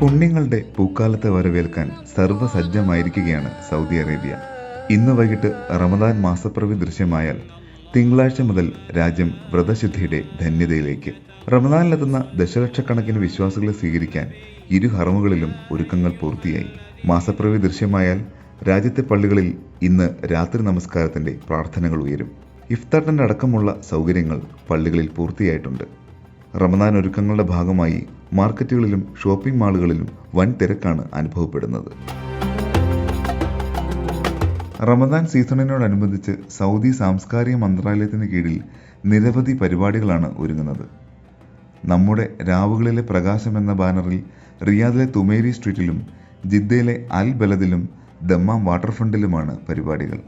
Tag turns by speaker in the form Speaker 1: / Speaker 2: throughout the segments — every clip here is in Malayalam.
Speaker 1: പുണ്യങ്ങളുടെ പൂക്കാലത്തെ വരവേൽക്കാൻ സർവസജ്ജമായിരിക്കുകയാണ് സൗദി അറേബ്യ. ഇന്ന് വൈകിട്ട് റമദാൻ മാസപ്പിറവി ദൃശ്യമായാൽ തിങ്കളാഴ്ച മുതൽ രാജ്യം വ്രതശുദ്ധിയുടെ ധന്യതയിലേക്ക്. റമദാനിലെത്തുന്ന ദശലക്ഷക്കണക്കിന് വിശ്വാസികളെ സ്വീകരിക്കാൻ ഇരു ഹറമുകളിലും ഒരുക്കങ്ങൾ പൂർത്തിയായി. മാസപ്പിറവി ദൃശ്യമായാൽ രാജ്യത്തെ പള്ളികളിൽ ഇന്ന് രാത്രി നമസ്കാരത്തിന്റെ പ്രാർത്ഥനകൾ ഉയരും. ഇഫ്താട്ടന്റെ അടക്കമുള്ള സൗകര്യങ്ങൾ പള്ളികളിൽ പൂർത്തിയായിട്ടുണ്ട്. റമദാൻ ഒരുക്കങ്ങളുടെ ഭാഗമായി മാർക്കറ്റുകളിലും ഷോപ്പിംഗ് മാളുകളിലും വൻ തിരക്കാണ് അനുഭവപ്പെടുന്നത്. റമദാൻ സീസണിനോടനുബന്ധിച്ച് സൗദി സാംസ്കാരിക മന്ത്രാലയത്തിന് കീഴിൽ നിരവധി പരിപാടികളാണ് ഒരുങ്ങുന്നത്. നമ്മുടെ രാവുകളിലെ പ്രകാശം എന്ന ബാനറിൽ റിയാദിലെ തുമേരി സ്ട്രീറ്റിലും ജിദ്ദയിലെ അൽ ബലദിലും ദമ്മാം വാട്ടർഫ്രണ്ടിലുമാണ് പരിപാടികൾ.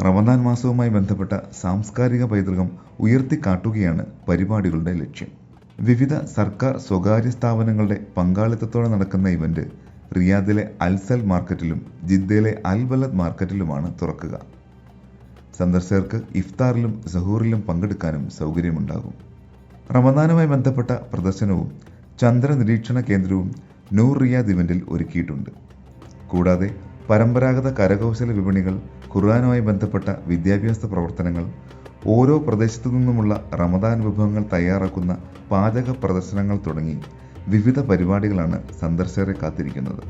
Speaker 1: റമദാൻ മാസവുമായി ബന്ധപ്പെട്ട സാംസ്കാരിക പൈതൃകം ഉയർത്തിക്കാട്ടുകയാണ് പരിപാടികളുടെ ലക്ഷ്യം. വിവിധ സർക്കാർ സ്വകാര്യ സ്ഥാപനങ്ങളുടെ പങ്കാളിത്തത്തോടെ നടക്കുന്ന ഇവന്റ് റിയാദിലെ അൽസൽ മാർക്കറ്റിലും ജിദ്ദയിലെ അൽ ബലദ് മാർക്കറ്റിലുമാണ് തുറക്കുക. സന്ദർശകർക്ക് ഇഫ്താറിലും സഹൂറിലും പങ്കെടുക്കാനും സൗകര്യമുണ്ടാകും. റമദാനുമായി ബന്ധപ്പെട്ട പ്രദർശനവും ചന്ദ്ര നിരീക്ഷണ കേന്ദ്രവും നൂർ റിയാദ് ഇവന്റിൽ ഒരുക്കിയിട്ടുണ്ട്. കൂടാതെ പരമ്പരാഗത കരകൗശല വിപണികൾ ഖുർആാനുമായി ബന്ധപ്പെട്ട വിദ്യാഭ്യാസ പ്രവർത്തനങ്ങൾ ഓരോ പ്രദേശത്തു നിന്നുമുള്ള റമദാൻ വിഭവങ്ങൾ തയ്യാറാക്കുന്ന പാചക പ്രദർശനങ്ങൾ തുടങ്ങി വിവിധ പരിപാടികളാണ് സന്ദർശകരെ കാത്തിരിക്കുന്നത്.